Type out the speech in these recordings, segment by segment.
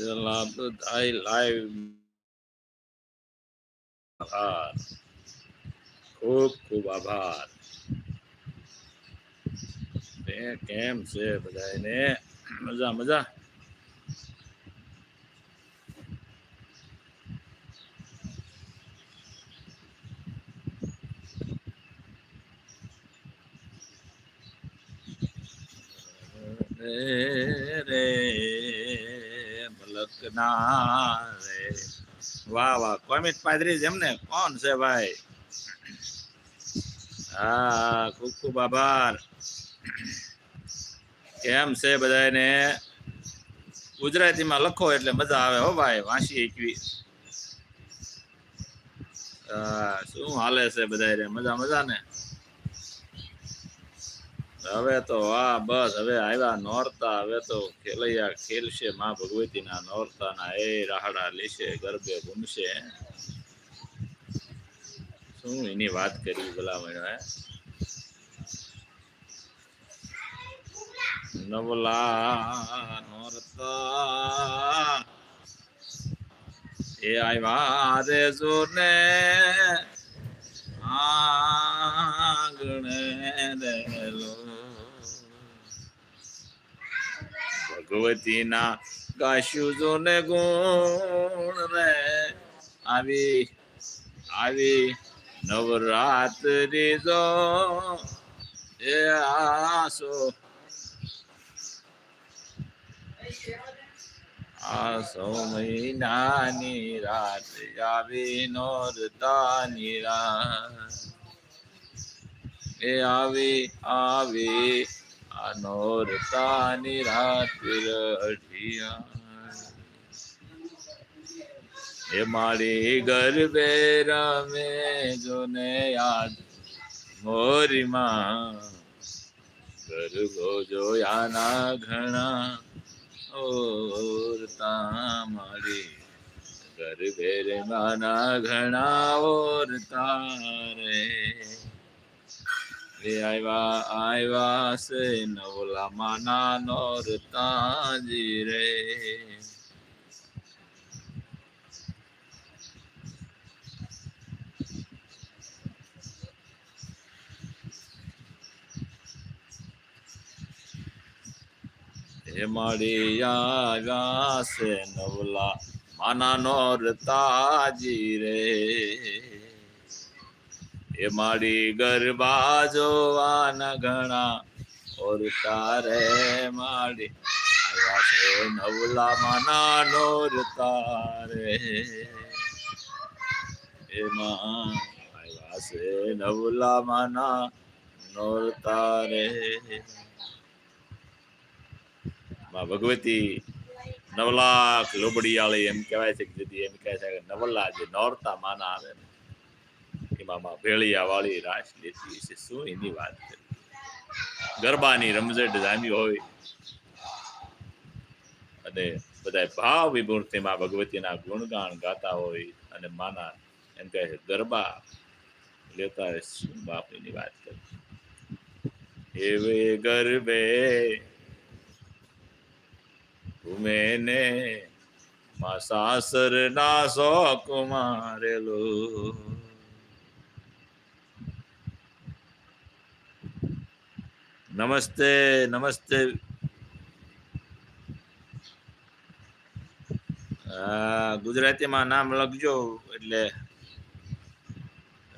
આઈ live આભાર ખૂબ ખૂબ આભાર તે કેમ છે બધાને મજા મજા રે રે રે વાહ વાહ. કોમિત પાદરી એમને? કોણ છે ભાઈ? હા, ખૂબ ખૂબ આભાર. કેમ છે બધાને ગુજરાતીમાં લખો એટલે મજા આવે હો ભાઈ, વાંચી એકવી. શું હાલે છે બધાને મજા મજા ને હવે તો હા બસ, હવે આવ્યા નોરતા, હવે તો ખેલૈયા ખેલશે માં ભગવતીના નોરતાના, એ રાહડા લેશે, ગરબે ઘૂમશે શું એની વાત કરી ભલામણ હે નવલા નોરતા, એ આવ્યા રે જોને. આંગણે ના ભગવતીના જો ને ગુણ રે. આવી આવી નવરાત્રી જો એ આસો. આસો મહિનાની રાત આવી નોરતાની રાત. એ આવી આવી, આ નોરતાની રાત રઢિયા એ મારી ગરબે રમે જોને યાદ મોરીમાં. ગરબો જોયાના ઘણા ઓરતા મારી ગરબે રમાના ઘણા ઓરતા રે એ આવ્યા આવ્યા સે નવલા માના નોરતાજી રે. હે ગાસે નવલા માના નોરતાજી રે. એ મારી ગરબા જોવાના ઘણા ઓરતા રે માળી. આવ્યા છે નવલા માના નોરતા રે. એમાં આવ્યા છે નવલા માના નોરતા રે. માં ભગવતી નવલાખ લોબડિયાળી એમ કહેવાય છે કે એમ કહે છે કે નવલા જે નોરતા માના આવે ને, એમાં ભેળિયા વાળી રાસ લેતી છે શું એની વાત કરી ગરબાની રમઝટ જામી હોય અને બધા ભાવ વિભૂર્તિમાં ભગવતીના ગુણગાન ગાતા હોય અને માના એમ કહે છે, ગરબા લેતા હોય. શું બાપ એની વાત કરે એવે ગરબે મેને માં સાસર ના શોક મારેલો. નમસ્તે નમસ્તે. ગુજરાતીમાં નામ લખજો એટલે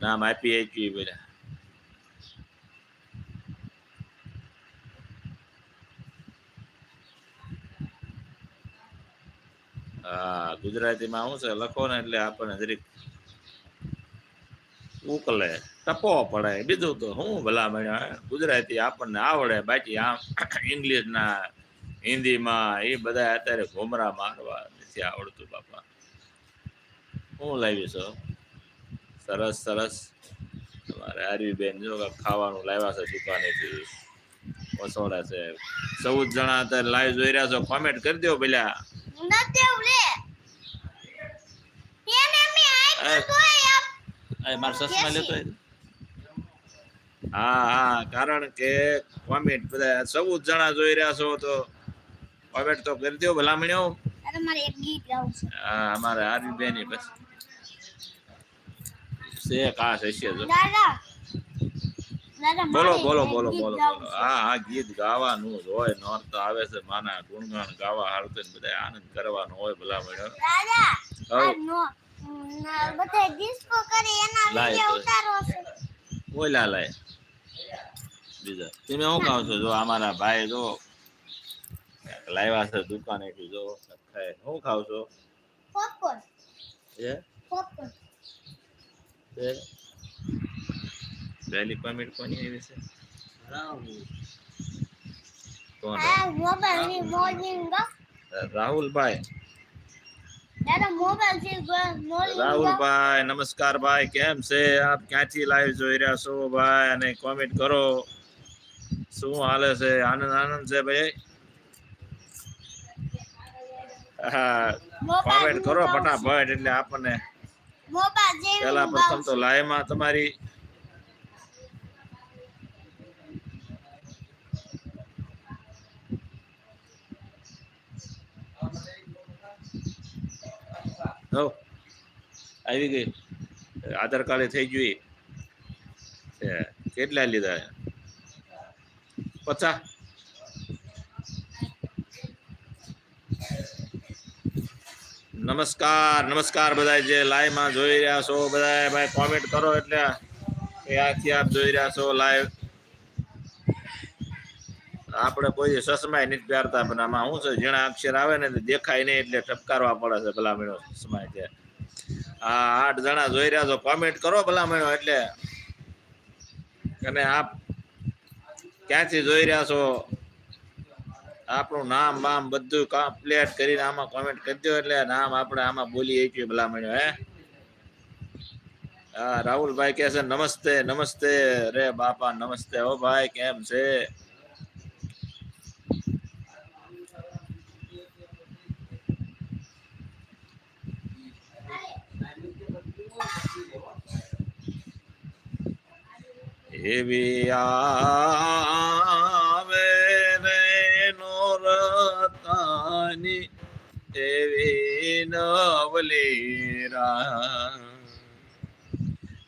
નામ આપી આપીએ બધા. હા ગુજરાતીમાં શું છે? લખો ને એટલે આપણને જરીક ઉકલે. ટપો પડે. બીજું તો હું? ભલામણ? ગુજરાતી આપણને આવડે. બાકી આમ ઇંગ્લિશના, હિન્દીમાં એ બધા અત્યારે ઘોમરા મારવા નથી આવડતું, બાપા. હું લાવી છો? સરસ સરસ. તમારે આરવીબેન જો ખાવાનું લાવ્યા છે દુકાનેથી. વસોડા છે. ચૌદ જણા અત્યારે લાઈવ જોઈ રહ્યા છો. કોમેન્ટ કરી દો પેલા હા. હા કારણ કે કોમેન્ટ બધા સૌ જણા જોઈ રહ્યા છો તો કોમેન્ટ તો કરી દો ભલામણ્યો અને તમારે એક ગીત ગાવું છે. આ અમારે આરવી બેન બસ હશે જો. દાદા દાદા બોલો બોલો બોલો બોલો બોલો. હા હા ગીત ગાવાનું જ હોય નોરતા આવે છે માના ગુણગાન ગાવા હાલતું બધા આનંદ કરવાનો હોય ભલા મેડમ બધા ડિસ્કો કરે એના લાય વિડિયો ઉતારો છે. ઓલા લાય. બીજા તમે શું ખાવ છો? જો અમારા ભાઈ જો લાવ્યા છે દુકાને થી જો ખાય. શું ખાવ છો? પોપકોર્ન એ પોપકોર્ન એ પહેલી કોમેન્ટ કોની આવી છે? કોણ? આ રાહુલભાઈ. રાહુલભાઈ નમસ્કાર ભાઈ કેમ છે? આપ ક્યાંથી લાઈવ જોઈ રહ્યા છો ભાઈ? અને કોમેન્ટ કરો. શું હાલે છે? આનંદ આનંદ છે ભાઈ? હા કોમેન્ટ કરો ફટાફટ એટલે આપણને પેલા પ્રથમ તો લાઈવમાં તમારી હો આવી ગઈ. આધાર કાર્ડ થઈ ગયું એ. કેટલા લીધા? પચાસ? નમસ્કાર નમસ્કાર બધા જે લાઈવમાં જોઈ રહ્યા છો બધા ભાઈ કોમેન્ટ કરો એટલે ક્યાંથી આપ જોઈ રહ્યા છો લાઈવ આપણે કોઈ સસમાય નથી પહેરતા, પણ આમાં શું છે, ઝીણા અક્ષર આવે ને દેખાય નહીં એટલે ઠપકારવા પડે છે ભલામણો સસમાય છે આ આઠ જણા જોઈ રહ્યા છો કોમેન્ટ કરો ભલામણો એટલે. અને આપ ક્યાંથી જોઈ રહ્યા છો? આપણું નામ બામ બધું કમ્પ્લેટ કરીને આમાં કોમેન્ટ કરી દો એટલે નામ આપણે આમાં બોલી શકીએ ભલામણો, હે. હા, રાહુલભાઈ કહે છે, નમસ્તે નમસ્તે રે બાપા, નમસ્તે હો ભાઈ, કેમ છે? એવી આવે રે નોરતાની. એવી નવલી રા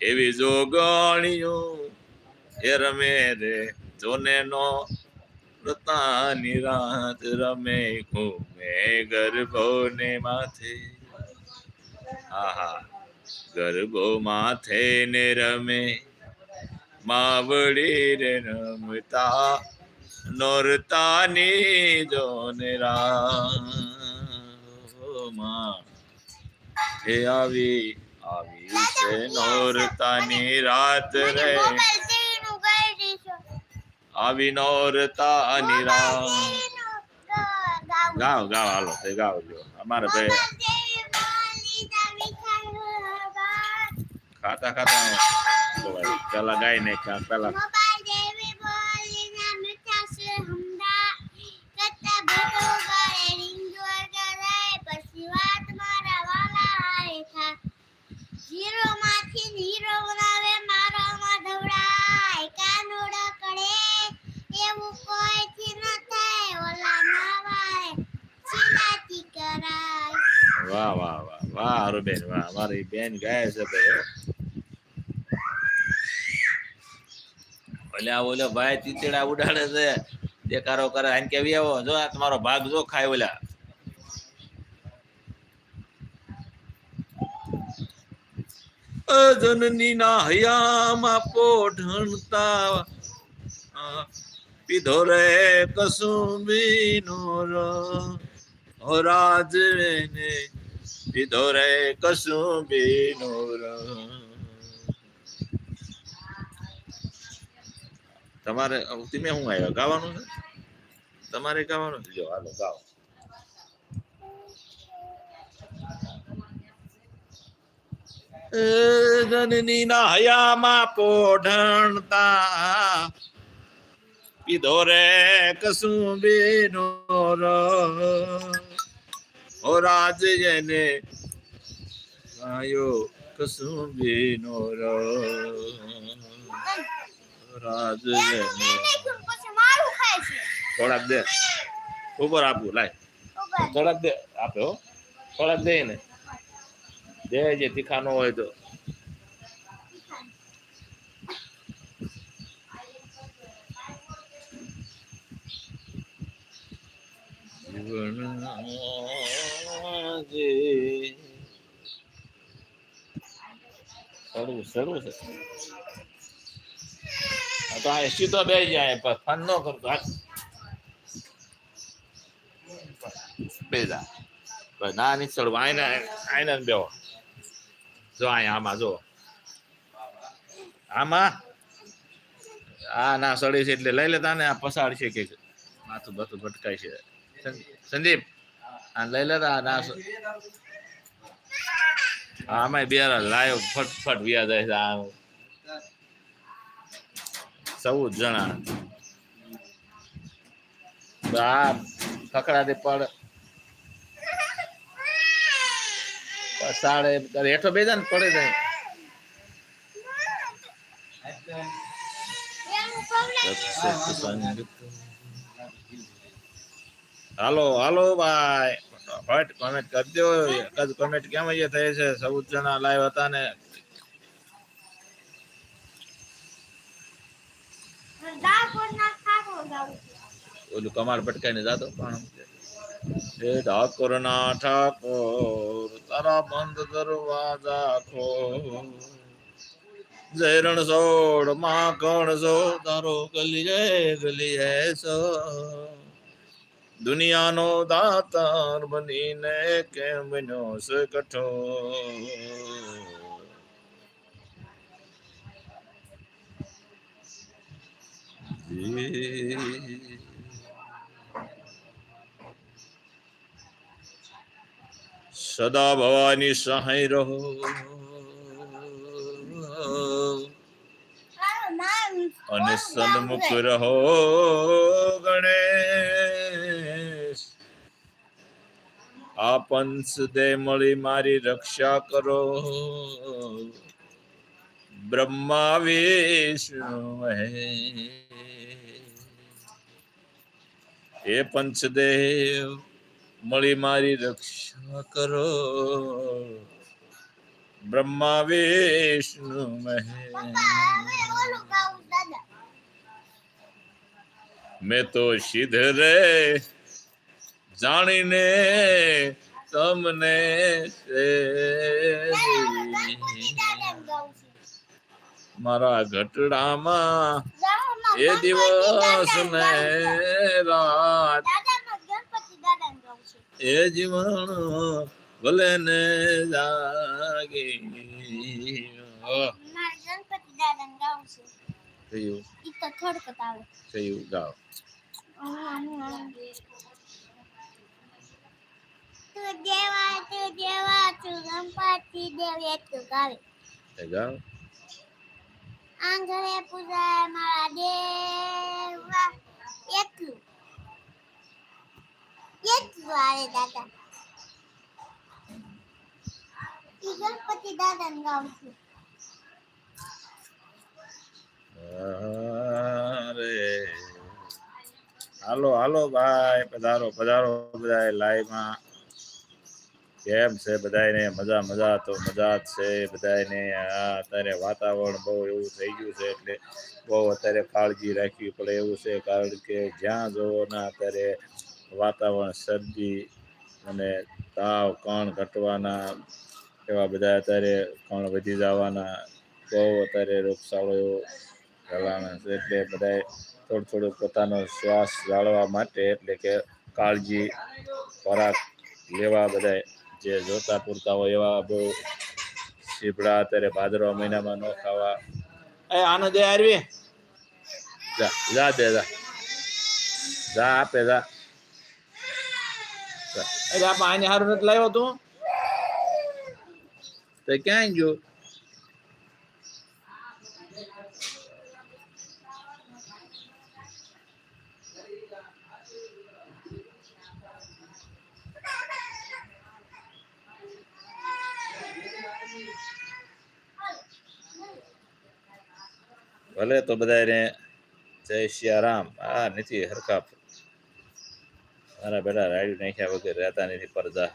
એવી જોગણીઓ એ રમે રે જોને નો રતાની રાત રમે ઘૂમે ગર્ભો ને માથે. આહા ગરબો માથે ને રમે માવડી રમતા નોરતાની જોને રામા. હે આવી આવી છે નોરતાની રાત રે. આવી નોરતા ની રાત ગાવું ગાવ હાલો તે ગાવ જો. અમારે ભાઈ ના ખાતા ખાતા બોલાય. પેલા ગાય ને ક્યાં પેલા વાહ વાહ વાહ વાહ બેન વાહ. મારી બેન ગાય છે ભાઈ હો. આ ઓલો ભાઈ ચીચડા ઉડાડે છે. દેખારો કરે, આને કેવી આવો. જો આ તમારો ભાગ જો ખાય ઓલા. અજનની ના હયામાં પોઢણતા પીધો રે કસુંબી નો ઓ રાજને પીધો રે કસુંબી નો તમારે તમે શું આવ્યા ગાવાનું છે? તમારે ગાવાનું છે? જો, હાલો, ગાઓ. જનની ના હયામાં પોઢણતા. પીધો રે કસુંબી નો ઓ રાજ જેને ગાયો બેનો નો રાજ થોડાક દે. ઉપર આપું લાય. થોડાક દે આપે હો. થોડાક દે ને દે જે તીખા ન હોય તો. જીવન સડવું સડવું આ એસી તો બે જાય, પણ ફન ન કરતો. હાલ. બે જા. બસ ના ની ચડવું આઈને આઈને બે જો અહીંયા આમાં, જો. આમાં? આ ના સડી છે એટલે લઈ લેતા ને આ પસાડ છે કે માથું બધું ભટકાય છે. સંદીપ, આ લઈ લેતા ના આમાં બે લાયો, ફટફટ વ્યાજ જાય આ ચૌદ જણા. આ ફકડાથી પડ. સાડે હેઠો બેજા ને પડે જાય. હાલો હાલો ભાઈ. ફટ કોમેન્ટ કરજો કદ કોમેન્ટ કેમ અહીંયા થયે છે? ચૌદ જણા લાઈવ હતા ને દાળ પર ના ખાવો ગાવું ઓલું કમાડ ભટકાઈને જાતો પણ હે ઠાકોર ના ઠાકોર, તારા બંધ દરવાજા ખો જય રણછોડ માખણ સો તારો ગલી જય ગલી હે સો દુનિયાનો દાતાર બનીને કેમ બન્યો છે કઠોર જી. સદા ભવાની સહાય રહો અને સન્મુખ રહો ગણેશ આ પંચ દે મળી મારી રક્ષા કરો બ્રહ્મા विष्णु હે પંચદેવ, મળી મારી રક્ષા કરો. બ્રહ્મા વિષ્ણુ મેં તો સિદ્ધ રે જાણીને તમને ગણપતિ સેવી. દાદાને ગાવું છે. મારા ઘટડામાં એ દિવસ ને રાત. એ જીવન ભલે ને જાગી. ગાવું. થયું. તો થોડુંક આવે. થયું ગાવ. તું દેવા તું દેવા તું ગણપતિ દેવે તું ગાવે. ગાવ. આંગણે પૂજાય મારા દેવા. એટલું. એટલું આવે દાદા. ગણપતિ દાદા ને ગાઉં છું. હાલો હાલો ભાઈ, પધારો પધારો બધા લાઈવમાં કેમ છે બધાને મજા મજા તો મજા જ છે બધાને આ અત્યારે વાતાવરણ બહુ એવું થઈ ગયું છે એટલે બહુ અત્યારે કાળજી રાખવી પડે એવું છે કારણ કે જ્યાં જોવો ના અત્યારે વાતાવરણ શરદી અને તાવ, કણ ઘટવાના એવા બધા અત્યારે કણ વધી જવાના, બહુ અત્યારે રોગચાળો એવો ફેલાણા છે એટલે બધાએ થોડું થોડું પોતાનો શ્વાસ જાળવવા માટે એટલે કે કાળજી ખોરાક લેવા બધાએ જે જોતા પૂરતા હોય એવા બહુ સીપડા અત્યારે ભાદરવા મહિનામાં ન ખાવા. એ આનો દે આરવી. જા જા દે જા. જા આપે જા. અરે આપણે આને હારું નથી લાવ્યો તું? તો ક્યાં ગયો? ભલે તો બધાને જય સિયારામ આ નથી હરખા મારા બેટા રાડ્યું નાખ્યા વગર રહેતા નથી પરજા.